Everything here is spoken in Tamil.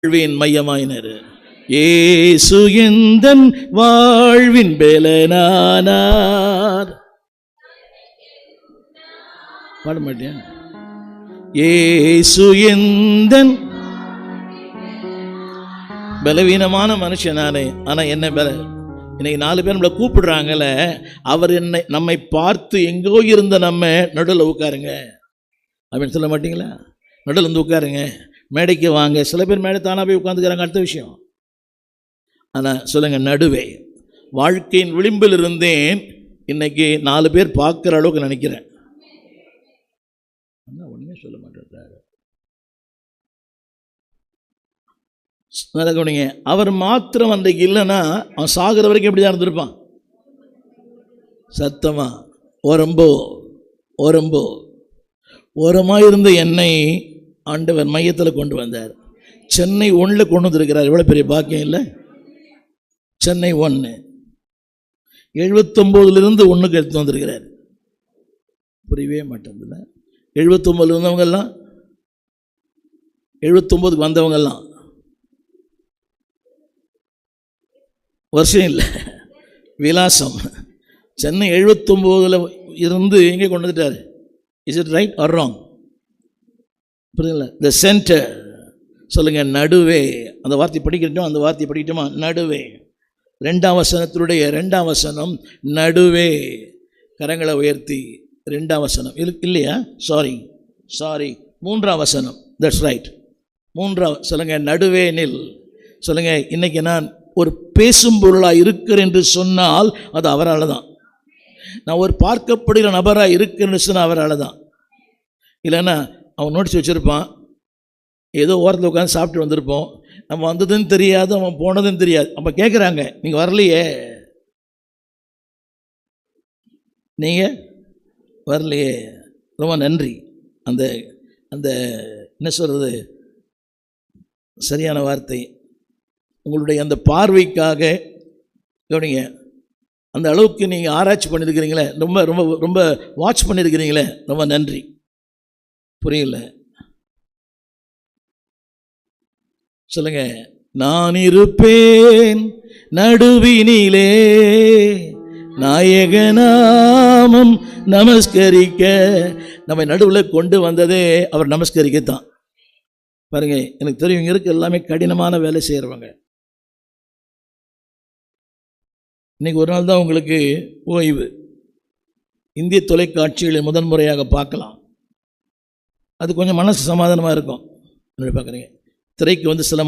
வாழ்வின் மையமாயினர். ஏசு எந்தன் வாழ்வின் பேலனானார். பாட மாட்டேன் ஏசு எந்தன் பலவீனமான மனுஷன் நானே. ஆனா என்ன பல? இன்னைக்கு நாலு பேர் நம்மளை கூப்பிடுறாங்கல்ல அவர் என்னை நம்மை பார்த்து எங்கோ இருந்த நம்ம நடுவில் உட்காருங்க. அப்படின்னு சொல்ல மாட்டீங்களா? நடுவில் வந்து உட்காருங்க. மேடைக்கு வாங்க. சில பேர் மேடை தானாக போய் உட்காந்துக்கிறாங்க அடுத்த விஷயம். ஆனால் சொல்லுங்க நடுவே. வாழ்க்கையின் விளிம்பில் இருந்தேன். இன்னைக்கு நாலு பேர் பார்க்குற அளவுக்கு நினைக்கிறேன். ஆனால் ஒன்றுமே சொல்ல மாட்டேன்றாரு. கவனிங்க. அவர் மாத்திரம் அன்றைக்கு இல்லைன்னா அவன் சாகிற வரைக்கும் எப்படி தான் இருந்திருப்பான்? சத்தமாக உரம்போ உரம்போ ஓரமாக இருந்த என்னை ஆண்டவர் மையத்தில் கொண்டு வந்தார். சென்னை ஒன்றில் கொண்டு வந்திருக்கிறார். எவ்வளோ பெரிய பாக்கியம் இல்லை? சென்னை ஒன்று எழுபத்தொம்போதுலேருந்து ஒன்றுக்கு எடுத்து வந்திருக்கிறார். புரியவே மாட்டேங்குதுல்ல? எழுபத்தொம்போதுல இருந்தவங்கெல்லாம்? எழுபத்தொம்போதுக்கு வந்தவங்கெல்லாம். வருஷம் இல்லை. விலாசம். சென்னை எழுபத்தொம்போதில் இருந்து எங்கே கொண்டு வந்துட்டார்? Is it right or wrong புரியுதுங்களா த சென்டர் சொல்லுங்கள் நடுவே. அந்த வார்த்தை படிக்கட்டும்? அந்த வார்த்தை படிக்கட்டுமா? நடுவே. ரெண்டாம் வசனத்தினுடைய ரெண்டாம் வசனம் நடுவே. கரங்களை உயர்த்தி ரெண்டாம் வசனம். இல்லையா? சாரி சாரி மூன்றாம் வசனம். தட்ஸ் ரைட் மூன்றாம் சொல்லுங்கள் நடுவே நில். சொல்லுங்கள் இன்னைக்கு நான் ஒரு பேசும் பொருளாக இருக்கிறேன் என்று சொன்னால் அது அவரால் தான். நான் ஒரு பார்க்கப்படுகிற நபராக இருக்கிறேன்னு சொன்னால் அவரால் தான். இல்லைன்னா அவன் நோட்டீஸ் வச்சுருப்பான். ஏதோ ஓரத்தில் உட்காந்து சாப்பிட்டு வந்திருப்போம். நம்ம வந்ததுன்னு தெரியாது அவன் போனதுன்னு தெரியாது. அப்போ கேட்குறாங்க நீங்கள் வரலையே. நீங்கள் வரலையே. ரொம்ப நன்றி. அந்த அந்த என்ன சொல்கிறது சரியான வார்த்தை. உங்களுடைய அந்த பார்வைக்காக கவனிங்க. அந்த அளவுக்கு நீங்கள் ஆராய்ச்சி பண்ணியிருக்கிறீங்களே ரொம்ப ரொம்ப ரொம்ப வாட்ச் பண்ணியிருக்கிறீங்களே ரொம்ப நன்றி. புரியல. சொல்லுங்க. நான் இருப்பேன் நடுவினிலே நாயகநாமம் நமஸ்கரிக்க. நம்மை நடுவில் கொண்டு வந்ததே அவர் நமஸ்கரிக்கத்தான். பாருங்க எனக்கு தெரியும் இங்கே இருக்க எல்லாமே கடினமான வேலை செய்கிறவங்க இன்னைக்கு ஒரு நாள் தான் உங்களுக்கு ஓய்வு. இந்திய தொலைக்காட்சிகளை முதன்முறையாக பார்க்கலாம். அது கொஞ்சம் மனசு சமாதானமாக இருக்கும். பார்க்குறீங்க திரைக்கு வந்து சில